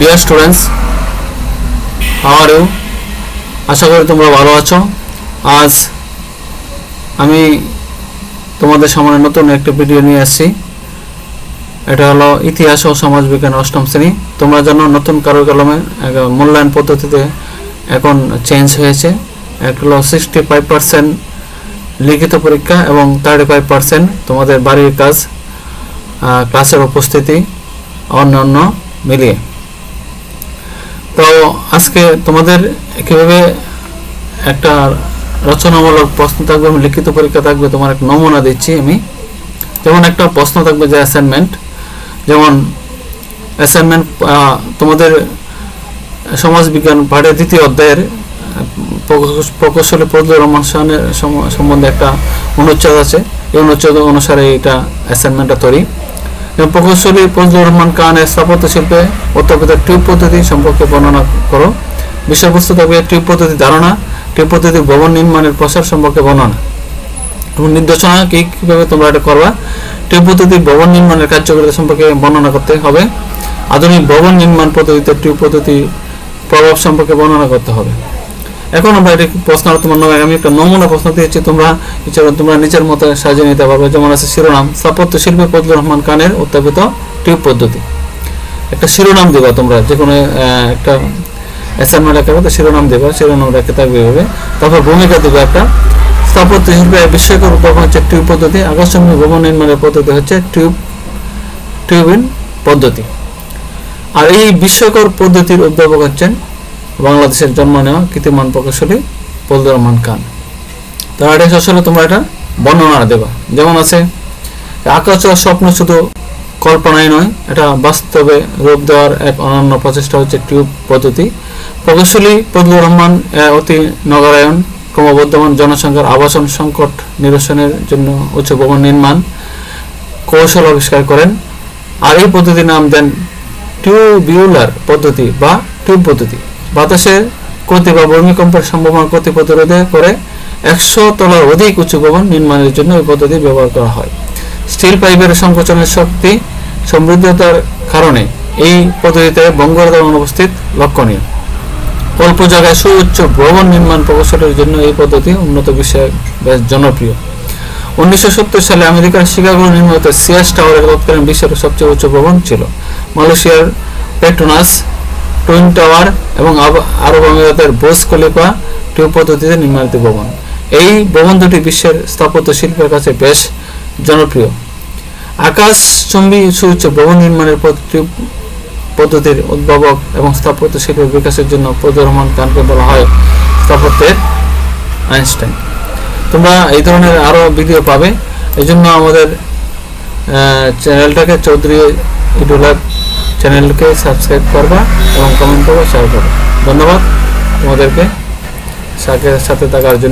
Dear students how are you আশা করি তোমরা ভালো আছো। আজ আমি তোমাদের সামনে নতুন একটা ভিডিও নিয়ে আসছি। এটা হলো ইতিহাস ও সমাজবিজ্ঞান অষ্টম শ্রেণি। তোমরা জানো নতুন কারও কলমে এক মূল্যায়ন পদ্ধতিতে এখন চেঞ্জ হয়েছে। একটা হলো সিক্সটি ফাইভ পার্সেন্ট লিখিত পরীক্ষা এবং থার্টি ফাইভ পার্সেন্ট তোমাদের বাড়ির কাজ ক্লাসের উপস্থিতি, অন্যান্য মিলিয়ে। তো আজকে তোমাদের কীভাবে একটা রচনামূলক প্রশ্ন থাকবে, এবং লিখিত পরীক্ষা থাকবে, তোমার এক নমুনা দিচ্ছি আমি। যেমন একটা প্রশ্ন থাকবে যে অ্যাসাইনমেন্ট যেমন অ্যাসাইনমেন্ট তোমাদের সমাজবিজ্ঞান পাঠের দ্বিতীয় অধ্যায়ের প্রকৌশলী ফজলুর রহমান সম্বন্ধে একটা অনুচ্ছেদ আছে। এই অনুচ্ছেদ অনুসারে এটা অ্যাসাইনমেন্টটা তৈরি। এবং প্রকৌশলী ফজলুর রহমান খানের স্থাপত্য শিল্পে উত্তরপ্রদেশ টিউব পদ্ধতি সম্পর্কে বর্ণনা করো। বিষয়বস্তু থাকবে টিউব পদ্ধতি ধারণা, টিউব পদ্ধতি ভবন নির্মাণের প্রসার সম্পর্কে বর্ণনা। এবং নির্দেশনা কী, কীভাবে তোমরা এটা করবা, টিউব পদ্ধতি ভবন নির্মাণের কার্যকারিতা সম্পর্কে বর্ণনা করতে হবে। আধুনিক ভবন নির্মাণ পদ্ধতিতে টিউব পদ্ধতি প্রভাব সম্পর্কে বর্ণনা করতে হবে। এখন আমরা এটা প্রশ্ন তোমার নামে আমি একটা নমুনা প্রশ্ন দিয়েছি, তোমরা ইচ্ছা তোমরা নিজের মতো সাজিয়ে নিতে পারবে। যেমন আছে শিরোনাম, স্থাপত্য শিল্পী ফজলুর রহমান খানের উত্থাপিত টিউব পদ্ধতি। একটা শিরোনাম দেবা তোমরা যে কোনো একটা অ্যাসাইনমেন্ট লেখা তো শিরোনাম দেবা, শিরোনাম রেখে থাকবে এভাবে। তারপর ভূমিকা দেবে একটা, স্থাপত্য শিল্পে বিস্ময়কর উদ্ভাবন হচ্ছে টিউব পদ্ধতি আকর্ষণীয় ভবন নির্মাণের পদ্ধতি হচ্ছে টিউব, টিউবিন পদ্ধতি। আর এই বিস্ময়কর পদ্ধতির উদ্ভাবক হচ্ছেন বাংলাদেশের জন্ম নেওয়া কীর্তিমান প্রকৌশলী ফজলুর রহমান খান তো এটা আসলে তোমরা এটা বর্ণনা দেবা। যেমন আছে, আকাশ ও স্বপ্ন শুধু কল্পনাই নয়, এটা বাস্তবে রূপ দেওয়ার এক অনন্য প্রচেষ্টা হচ্ছে টিউব পদ্ধতি। প্রকৌশলী ফজলুর রহমান অতি নগরায়ণ, ক্রমবর্ধমান জনসংখ্যার আবাসন সংকট নিরসনের জন্য উচ্চ ভবন নির্মাণ কৌশল আবিষ্কার করেন। আর এই পদ্ধতির নাম দেন টিউবিউলার পদ্ধতি বা টিউব পদ্ধতি। বাতাসের ক্ষতি বা ভূমিকম্পের সম্ভাবনা ক্ষতি প্রতিরোধে করে একশো তলার অধিক উঁচু ভবন নির্মাণের জন্য এই পদ্ধতি ব্যবহার করা হয়। স্টিল পাইপের সংকোচনের শক্তি সমৃদ্ধতার কারণে এই পদ্ধতিতে বঙ্গোরদান অনুপস্থিত লক্ষণীয়। অল্প জায়গায় সুউচ্চ ভবন নির্মাণ প্রকৌশলের জন্য এই পদ্ধতি উন্নত বিষয়ে বেশ জনপ্রিয়। উনিশশো সত্তর সালে আমেরিকার শিকাগো নির্মিত সিয়াস টাওয়ারের তৎকালীন বিশ্বের সবচেয়ে উচ্চ ভবন ছিল। মালয়েশিয়ার পেট্রোনাস টুইন টাওয়ার এবং আরব আমিরাতের বোস খলিফা টিউব পদ্ধতিতে নির্মাণিত ভবন। এই ভবন দুটি বিশ্বের স্থাপত্য শিল্পের কাছে বেশ জনপ্রিয়। আকাশচুম্বী সুউচ্চ ভবন নির্মাণের টিউব পদ্ধতির উদ্ভাবক এবং স্থাপত্য শিল্পের বিকাশের জন্য ফজলুর রহমান খানকে বলা হয় স্থাপত্যের আইনস্টাইন। তোমরা এই ধরনের আরও ভিডিও পাবে। এই জন্য আমাদের চ্যানেলটাকে চৌধুরী ইডুলার চ্যানেলকে সাবস্ক্রাইব করবা এবং কমেন্ট করবা শেয়ার করবা। ধন্যবাদ তোমাদেরকে। সাথে থাকার জন্য।